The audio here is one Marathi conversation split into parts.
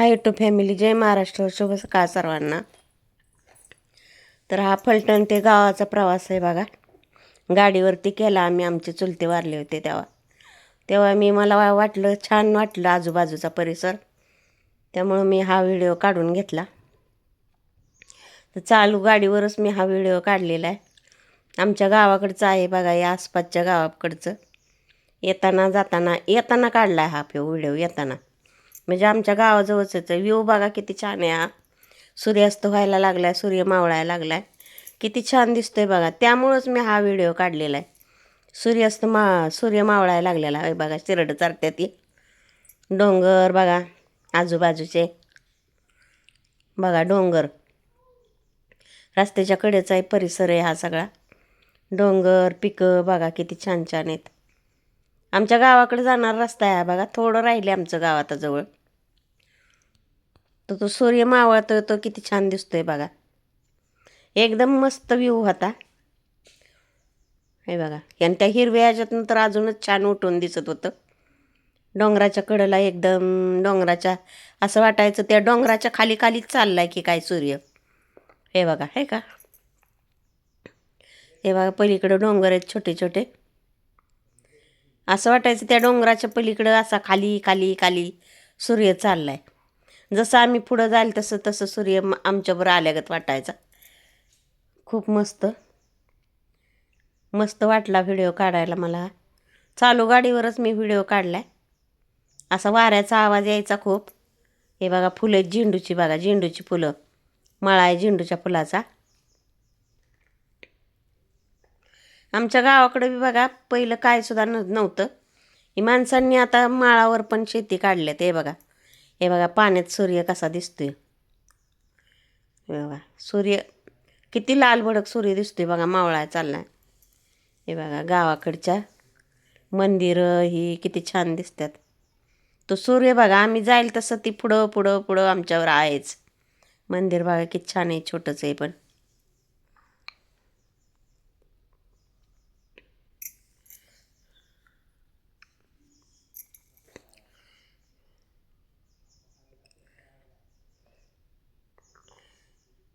हाय टू फॅमिली जय महाराष्ट्र शुभ सकाळ सर्वांना. तर हा फलटण ते गावाचा प्रवास आहे बघा. गाडीवरती केला आम्ही आमचे चुलते वारले होते तेव्हा. तेव्हा मी मला वा- वाटलं छान वाटलं आजूबाजूचा परिसर. त्यामुळं मी हा व्हिडिओ काढून घेतला. तर चालू गाडीवरच मी हा व्हिडिओ काढलेला आहे. आमच्या गावाकडचं आहे बघा या आसपासच्या गावाकडचं. येताना जाताना येताना काढला आहे हा व्हिडिओ येताना. म्हणजे आमच्या गावाजवळच आहे. व्ह्यू बघा किती छान आहे हा. सूर्यास्त व्हायला लागला आहे सूर्य मावळायला लागला आहे किती छान दिसतोय बघा. त्यामुळंच मी हा व्हिडिओ काढलेला आहे. सूर्यास्त मा सूर्य मावळायला लागलेला आहे बघा. शिरड चारत्या ती. डोंगर बघा. आजूबाजूचे. बघा डोंगर. रस्त्याच्या कडेचा आहे परिसर आहे हा सगळा. डोंगर पिकं बघा किती छान छान आहेत. आमच्या गावाकडे जाणारा रस्ता आहे बघा. थोडं राहिले आमचं गाव जवळ. तर तो सूर्य मावळतोय तो किती छान दिसतोय बघा. एकदम मस्त व्ह्यू होता. हे बघा आणि त्या हिरव्या ह्याच्यातनं तर अजूनच छान उठून दिसत होतं. डोंगराच्या कडेला एकदम डोंगराच्या असं वाटायचं त्या डोंगराच्या खाली खालीच चाललाय की काय सूर्य. हे बघा हे का? हे बघा पलीकडं डोंगर आहेत छोटे छोटे. असं वाटायचं त्या डोंगराच्या पलीकडं असा खाली खाली खाली सूर्य चाललाय. जसं आम्ही पुढं जाईल तसं तसं सूर्य आमच्यावर आल्यागत वाटायचा. खूप मस्त. मस्त वाटला व्हिडिओ काढायला मला. चालू गाडीवरच मी व्हिडिओ काढलाय. असा वाऱ्याचा आवाज यायचा खूप. हे बघा फुलं आहेत झेंडूची बघा झेंडूची फुलं. मळा आहे झेंडूच्या फुलाचा. आमच्या गावाकडे बी बघा पहिलं काय सुद्धा न नव्हतं. ही माणसांनी आता माळावर पण शेती काढल्यात हे बघा. हे बघा पाण्यात सूर्य कसा दिसतोय. बघा सूर्य किती लाल भडक सूर्य दिसतोय बघा मावळा चाललाय. हे बघा गावाकडच्या मंदिरं ही किती छान दिसतात. तो सूर्य बघा आम्ही जाईल तसं ती पुढं पुढं पुढं आमच्यावर आहेच. मंदिर बघा किती छान आहे छोटंच आहे पण.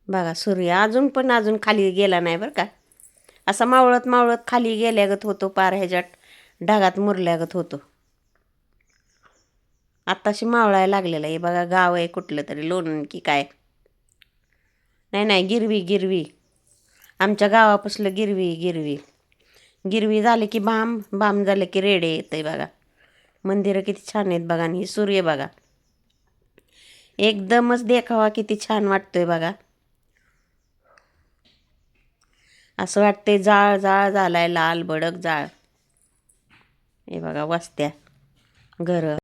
बघा सूर्य अजून पण अजून खाली गेला नाही बरं का. असा मावळत मावळत खाली गेल्यागत होतो पार ह्याच्या ढगात मुरल्यागत होतो. आत्ताशी मावळायला लागलेला आहे. बघा गाव आहे कुठलं तरी लोणन की काय. नाही नाही गिरवी गिरवी. आमच्या गावापासलं गिरवी गिरवी. गिरवी झाले की बाम बाम झालं की रेडे येतं बघा. मंदिरं किती छान आहेत बघा आणि ही सूर्य बघा. एकदमच देखावा किती छान वाटतोय बघा. असं वाटतंय जाळ जाळ झालाय लाल भडक जाळ. हे बघा वस्त्या घरं.